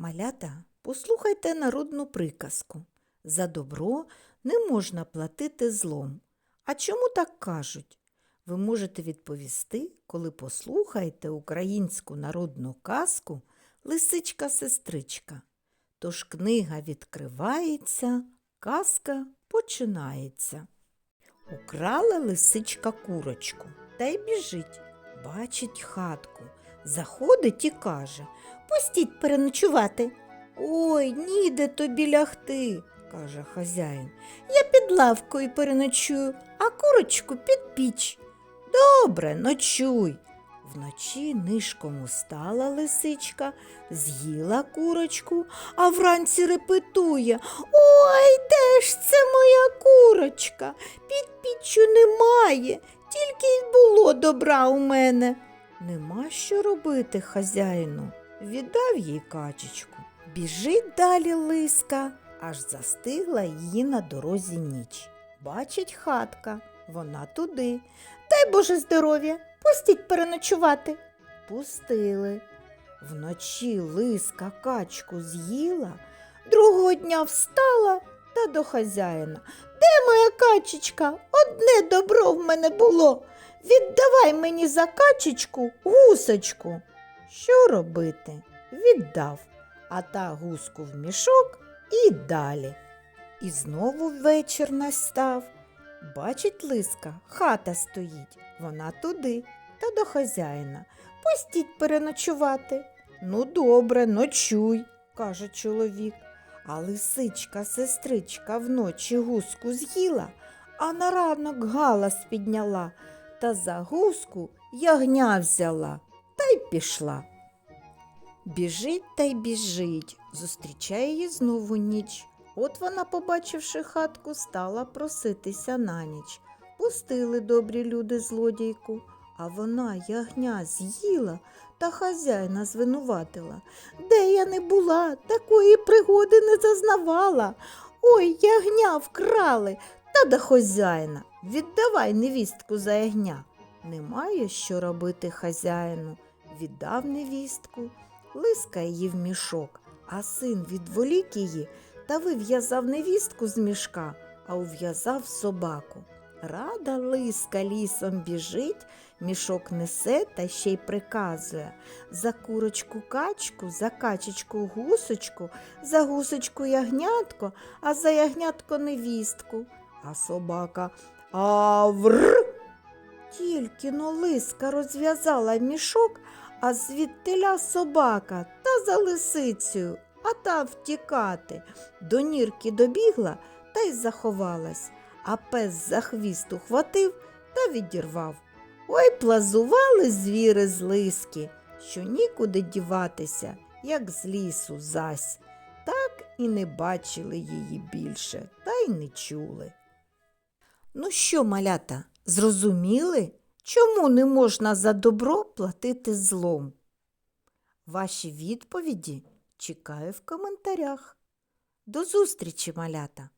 Малята, послухайте народну приказку. За добро не можна платити злом. А чому так кажуть? Ви можете відповісти, коли послухаєте українську народну казку Лисичка-сестричка. Тож книга відкривається, казка починається. Украла лисичка курочку та й біжить. Бачить хатку, заходить і каже Пустіть переночувати. Ой, ніде тобі лягти, каже хазяїн. Я під лавкою переночую, а курочку під піч. Добре, ночуй. Вночі нишком устала лисичка, з'їла курочку, а вранці репетує Ой, де ж це моя курочка? Під піччю немає, тільки й було добра у мене. Нема що робити хазяїну, віддав їй качечку. Біжить далі лиска, аж застигла її на дорозі ніч. Бачить хатка, вона туди. Дай Боже здоров'я, пустіть переночувати. Пустили. Вночі лиска качку з'їла, другого дня встала та до хазяїна. Моя качечка? Одне добро в мене було. Віддавай мені за качечку гусочку. Що робити? Віддав, а та гуску в мішок і далі. І знову вечір настав. Бачить лиска, хата стоїть, вона туди та до хазяїна. Пустіть переночувати. Ну, добре, ночуй, каже чоловік. А лисичка, сестричка вночі гуску з'їла, а на ранок галас підняла та за гуску ягня взяла та й пішла. Біжить та й біжить, зустрічає її знову ніч. От вона, побачивши хатку, стала проситися на ніч. Пустили добрі люди злодійку, а вона ягня з'їла та хазяїна звинуватила. Де я не була, такої пригоди не зазнавала. Ой, ягня вкрали та до хазяїна. Віддавай невістку за ягня. Немає що робити хазяїну. Віддав невістку, лиска її в мішок, а син відволік її та вив'язав невістку з мішка, а ув'язав собаку. Рада лиска лісом біжить, мішок несе та ще й приказує за курочку качку, за качечку гусочку, за гусочку ягнятко, а за ягнятко невістку. А собака Авр. Тільки но лиска розв'язала мішок, а звідтиля собака та за лисицею, а та втікати. До нірки добігла та й заховалась, а пес за хвіст ухватив та відірвав. Ой, плазували звіри з лиски, що нікуди діватися, як з лісу зась. Так і не бачили її більше, та й не чули. Ну що, малята, зрозуміли, чому не можна за добро платити злом? Ваші відповіді чекаю в коментарях. До зустрічі, малята!